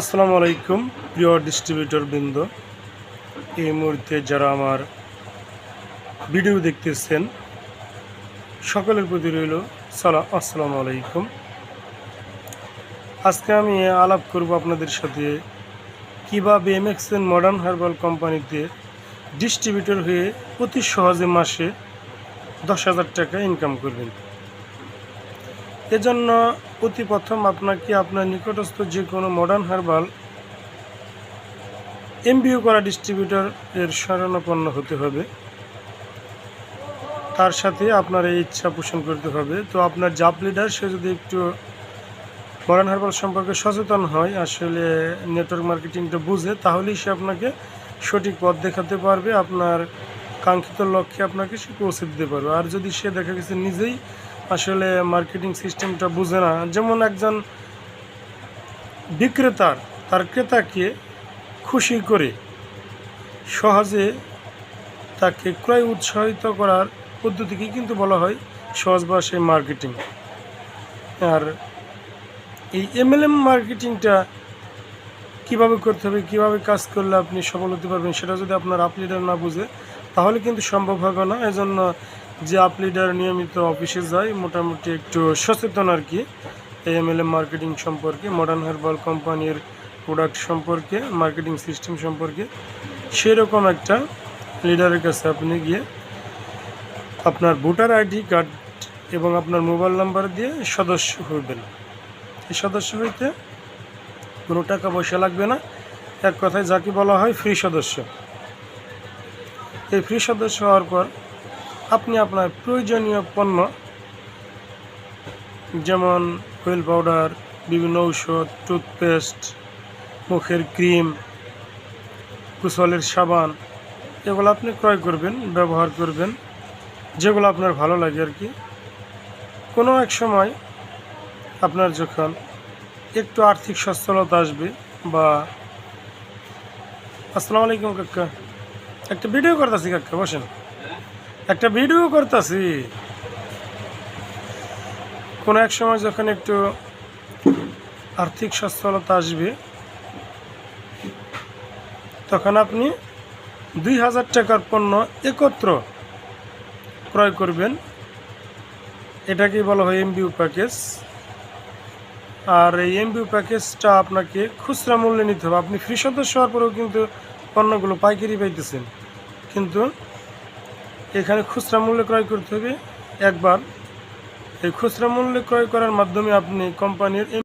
আসসালামু আলাইকুম, প্রিয় ডিস্ট্রিবিউটর বৃন্দ। এই মুহূর্তে যারা আমার ভিডিও দেখতেছেন, সকলের প্রতি রইল সালাম আসসালামু আলাইকুম। আজকে আমি আলাপ করব আপনাদের সাথে কীভাবে এমএক্সএন মডার্ন হার্বাল কোম্পানিতে ডিস্ট্রিবিউটর হয়ে অতি সহজে মাসে দশ হাজার টাকা ইনকাম করবেন। এজন্য অতি প্রথম আপনাকে আপনার নিকটস্থ যে কোনো মডার্ন হার্বাল এমবিও করা ডিস্ট্রিবিউটর এর শরণাপন্ন হতে হবে। তার সাথে আপনার এই ইচ্ছা পোষণ করতে হবে। তো আপনার জাপ লিডার সে যদি একটু মডার্ন হার্বাল সম্পর্কে সচেতন হয়, আসলে নেটওয়ার্ক মার্কেটিংটা বুঝে, তাহলেই সে আপনাকে সঠিক পথ দেখাতে পারবে। আপনার কাঙ্ক্ষিত লক্ষ্যে আপনাকে সে পৌঁছে দিতে পারবে। আর যদি সে দেখা গেছে নিজেই আসলে মার্কেটিং সিস্টেমটা বুঝে না। যেমন একজন বিক্রেতার, তার ক্রেতাকে খুশি করে সহজে তাকে ক্রয় উৎসাহিত করার পদ্ধতিকে কিন্তু বলা হয় সহজ ভাষায় মার্কেটিং আর এই এমএলএম মার্কেটিংটা কীভাবে করতে হবে, কীভাবে কাজ করলে আপনি সফল হতে পারবেন, সেটা যদি আপনার আপ লিডার না বুঝে, তাহলে কিন্তু সম্ভব হবে না। এজন্য যে আপ লিডার নিয়মিত অফিসে যায়, মোটামুটি একটু সচেতন আর কি। এই এমএলএম মার্কেটিং সম্পর্কে মডার্ন হার্বাল কোম্পানির প্রোডাক্ট সম্পর্কে মার্কেটিং সিস্টেম সম্পর্কে, সেরকম একটা লিডারের কাছে আপনি গিয়ে আপনার ভোটার আইডি কার্ড এবং আপনার মোবাইল নাম্বার দিয়ে সদস্য হইবেন। এই সদস্য হইতে কোনো টাকা পয়সা লাগবে না। এক কথায় যাকে বলা হয় ফ্রি সদস্য। এই ফ্রি সদস্য হওয়ার পর আপনি আপনার প্রয়োজনীয় পণ্য, যেমন হুইল পাউডার বিভিন্ন ঔষধ টুথপেস্ট মুখের ক্রিম, কুশলের সাবান, এগুলো আপনি ক্রয় করবেন, ব্যবহার করবেন, যেগুলো আপনার ভালো লাগে আর কি। কোনো এক সময় আপনার যখন একটু আর্থিক সচ্ছলতা আসবে বা, আসসালামু আলাইকুম কাকা, একটা ভিডিও করতেছি কাকা, বসেন। একটা ভিডিও করতেছি। কোনো এক সময় যখন একটু আর্থিক সচ্ছলতা আসবে, তখন আপনি দুই হাজার টাকার পণ্য একত্র ক্রয় করবেন। এটাকেই বলা হয় এমবিউ প্যাকেজ আর এই এমবিউ প্যাকেজটা আপনাকে খুচরা মূল্যে নিতে হবে। আপনি ফ্রি সদস্য হওয়ার পরেও কিন্তু পণ্যগুলো পাইকারি পাইতেছেন। কিন্তু এখানে খুচরা মূল্যে ক্রয় করতে হবে। একবার এই খুচরা মূল্যে ক্রয় করার মাধ্যমে আপনি কোম্পানির